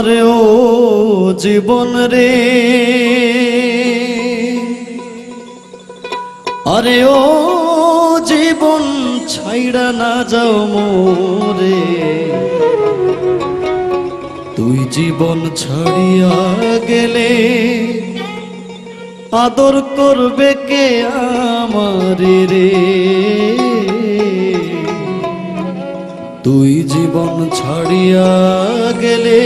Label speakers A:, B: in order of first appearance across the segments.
A: আমার ও জীবন রে। আরে ও জীবন ছাইড়া না যাও মোরে। তুই জীবন ছাড়িয়া গেলে আদর করবে কে আমার রে? তুই জীবন ছাড়িয়া গেলে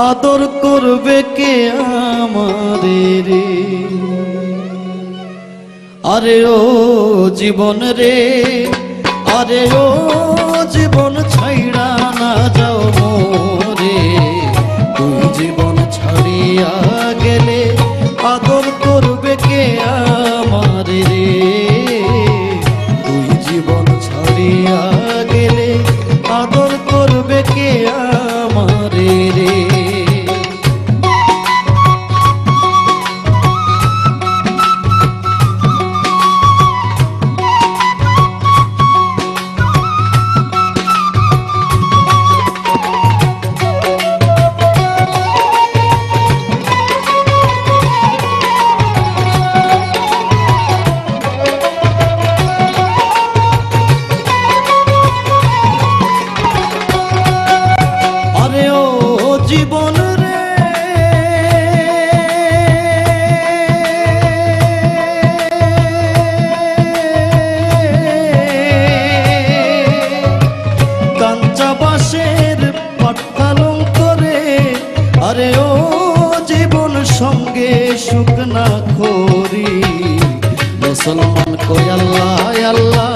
A: আদর করবে কে আমারে রে আরে ও জীবন রে, আরে ও জীবন ছাইড়া না যাও রে তুই জীবন ছাড়িয়া আরে ও জীবন সঙ্গে সুখ না করি। মুসলমান কই আল্লাহ আল্লাহ।